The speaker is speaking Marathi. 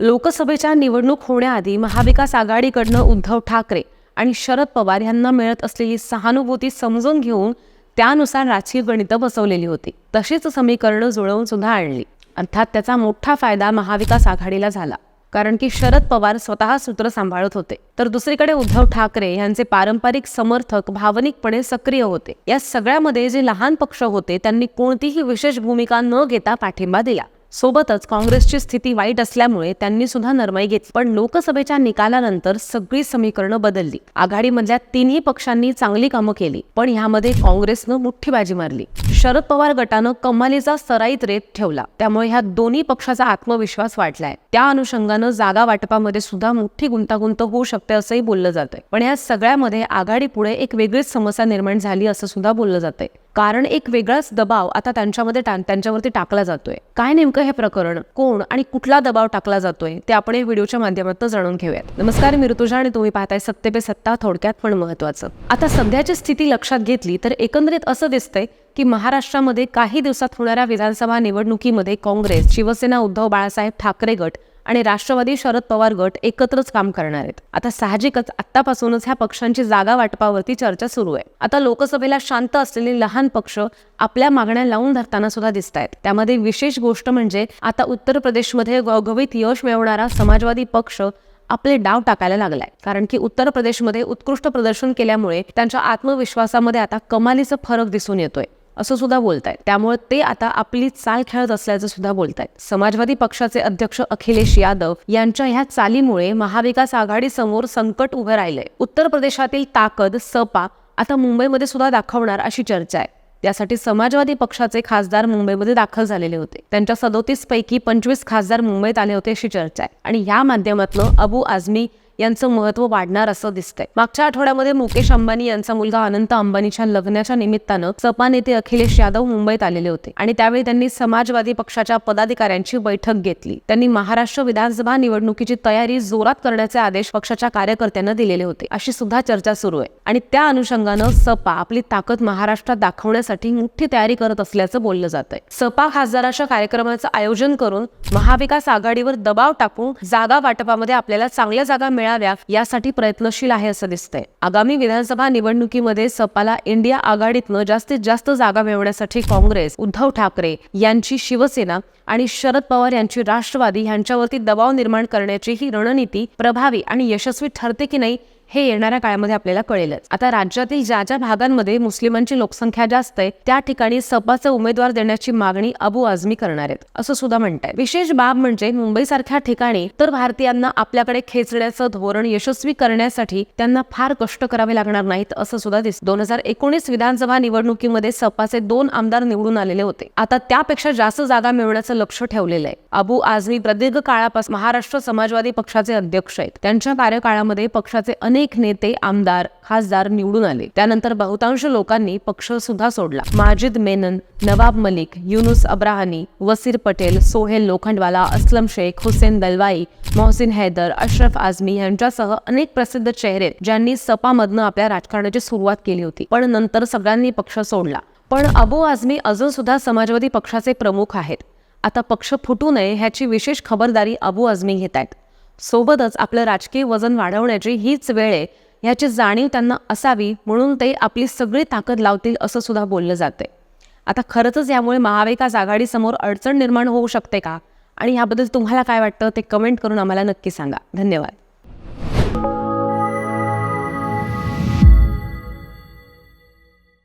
लोकसभेच्या निवडणूक होण्याआधी महाविकास आघाडीकडनं उद्धव ठाकरे आणि शरद पवार यांना मिळत असलेली सहानुभूती समजून घेऊन त्यानुसार राजकीय गणितं बसवलेली होती. तशीच समीकरणं जुळवून सुद्धा आणली. अर्थात त्याचा मोठा फायदा महाविकास आघाडीला झाला. कारण की शरद पवार स्वतः सूत्र सांभाळत होते. तर दुसरीकडे उद्धव ठाकरे यांचे पारंपरिक समर्थक भावनिकपणे सक्रिय होते. या सगळ्यामध्ये जे लहान पक्ष होते त्यांनी कोणतीही विशेष भूमिका न घेता पाठिंबा दिला. सोबतच काँग्रेसची स्थिती वाईट असल्यामुळे त्यांनी सुद्धा नरमाई घेतली. पण लोकसभेच्या निकालानंतर सगळी समीकरणं बदलली. आघाडीमधल्या तिन्ही पक्षांनी चांगली कामं केली पण ह्यामध्ये काँग्रेसनं मोठी बाजी मारली. शरद पवार गटानं कमालीचा सराईत रेत ठेवला. त्यामुळे ह्या दोन्ही पक्षाचा आत्मविश्वास वाढलाय. त्या अनुषंगानं जागा वाटपामध्ये सुद्धा मोठी गुंतागुंत होऊ शकते असंही बोललं जातंय. पण या सगळ्यामध्ये आघाडी पुढे एक वेगळीच समस्या निर्माण झाली असं सुद्धा बोललं जातंय. कारण एक वेगळाच दबाव आता त्यांच्यामध्ये त्यांच्यावरती टाकला जातोय. काय नेमकं हे प्रकरण? कोण आणि कुठला दबाव टाकला जातोय? ते आपण या व्हिडिओच्या माध्यमातून जाणून घेऊयात. नमस्कार मी ऋतुजा आणि तुम्ही पाहताय सत्य पे सत्ता थोडक्यात पण महत्वाचं आता सध्याची स्थिती लक्षात घेतली तर एकंदरीत असं दिसतंय की महाराष्ट्रामध्ये काही दिवसात होणाऱ्या विधानसभा निवडणुकीमध्ये काँग्रेस शिवसेना उद्धव बाळासाहेब ठाकरे गट आणि राष्ट्रवादी शरद पवार गट एकत्रच काम करणार आहेत. आता साहजिकच आतापासूनच ह्या पक्षांची जागा वाटपावरती चर्चा सुरू आहे. आता लोकसभेला शांत असलेले लहान पक्ष आपल्या मागण्या लावून धरताना सुद्धा दिसत आहेत. त्यामध्ये विशेष गोष्ट म्हणजे आता उत्तर प्रदेशमध्ये घवघवीत यश मिळवणारा समाजवादी पक्ष आपले डाव टाकायला लागलाय. कारण की उत्तर प्रदेशमध्ये उत्कृष्ट प्रदर्शन केल्यामुळे त्यांच्या आत्मविश्वासामध्ये आता कमालीचा फरक दिसून येतोय. असं सुद्धा बोलत आहेत त्यामुळे ते आता आपली चाल खेळत असल्याचं सुद्धा आहेत समाजवादी पक्षाचे अध्यक्ष अखिलेश यादव यांच्या ह्या चालीमुळे महाविकास आघाडी समोर संकट उभं राहिलंय. उत्तर प्रदेशातील ताकद सपा आता मुंबईमध्ये सुद्धा दाखवणार अशी चर्चा आहे. त्यासाठी समाजवादी पक्षाचे खासदार मुंबईमध्ये दाखल झालेले होते. त्यांच्या सदोतीस पैकी पंचवीस खासदार मुंबईत आले होते अशी चर्चा आहे. आणि या माध्यमातून अबू आझमी यांचं महत्त्व वाढणार असं दिसतंय. मागच्या आठवड्यामध्ये मुकेश अंबानी यांचा मुलगा अनंत अंबानीच्या लग्नाच्या निमित्तानं सपा नेते अखिलेश यादव मुंबईत आलेले होते. आणि त्यावेळी त्यांनी समाजवादी पक्षाच्या पदाधिकाऱ्यांची बैठक घेतली. त्यांनी महाराष्ट्र विधानसभा निवडणुकीची तयारी जोरात करण्याचे आदेश पक्षाच्या कार्यकर्त्यांना दिलेले होते. अशी सुद्धा चर्चा सुरू आहे. आणि त्या अनुषंगानं सपा आपली ताकद महाराष्ट्रात दाखवण्यासाठी मोठी तयारी करत असल्याचं बोललं जात आहे सपा खासदाराच्या कार्यक्रमाचं आयोजन करून महाविकास आघाडीवर दबाव टाकून जागा वाटपामध्ये आपल्याला चांगल्या जागा मिळाव्या यासाठी प्रयत्नशील आहे असं दिसतंय. आगामी विधानसभा निवडणुकीमध्ये सपाला इंडिया आघाडीतनं जास्तीत जास्त जागा मिळवण्यासाठी काँग्रेस उद्धव ठाकरे यांची शिवसेना आणि शरद पवार यांची राष्ट्रवादी यांच्यावरती दबाव निर्माण करण्याची ही रणनीती प्रभावी आणि यशस्वी ठरते की नाही हे येणाऱ्या काळामध्ये आपल्याला कळेलच. आता राज्यातील ज्या ज्या भागांमध्ये मुस्लिमांची लोकसंख्या जास्त आहे त्या ठिकाणी सपाचे उमेदवार देण्याची मागणी अबू आझमी करणार आहेत असं सुद्धा म्हणताय विशेष बाब म्हणजे मुंबईसारख्या ठिकाणी तर भारतीयांना आपल्याकडे खेचण्याचं धोरण यशस्वी करण्यासाठी त्यांना फार कष्ट करावे लागणार नाहीत असं सुद्धा दिस दोन हजार एकोणीस विधानसभा निवडणुकीमध्ये सपाचे दोन आमदार निवडून आलेले होते. आता त्यापेक्षा जास्त जागा मिळवण्याचं लक्ष ठेवलेलं आहे. अबू आझमी प्रदीर्घ काळापासून महाराष्ट्र समाजवादी पक्षाचे अध्यक्ष आहेत. त्यांच्या कार्यकाळामध्ये पक्षाचे अनेक नेते आमदार खासदार निवडून आले. त्यानंतर बहुतांश लोकांनी पक्ष सुद्धा सोडला. माजिद मेनन नवाब मलिक युनुस अब्राहनी वसीर पटेल सोहेल लोखंडवाला असलम शेख हुसेन दलवाई मोहसिन हैदर अशरफ आझमी यांच्यासह अनेक प्रसिद्ध चेहरे ज्यांनी सपामधनं आपल्या राजकारणाची सुरुवात केली होती. पण नंतर सगळ्यांनी पक्ष सोडला. पण अबू आझमी अजून सुद्धा समाजवादी पक्षाचे प्रमुख आहेत. आता पक्ष फुटू नये ह्याची विशेष खबरदारी अबू आझमी घेत आहेत. सोबतच आपलं राजकीय वजन वाढवण्याची हीच वेळ आहे ह्याची जाणीव त्यांना असावी म्हणून ते आपली सगळी ताकद लावतील असं सुद्धा बोललं जातंय. आता खरंच यामुळे महाविकास आघाडीसमोर अडचण निर्माण होऊ शकते का? आणि याबद्दल तुम्हाला काय वाटतं ते कमेंट करून आम्हाला नक्की सांगा. धन्यवाद.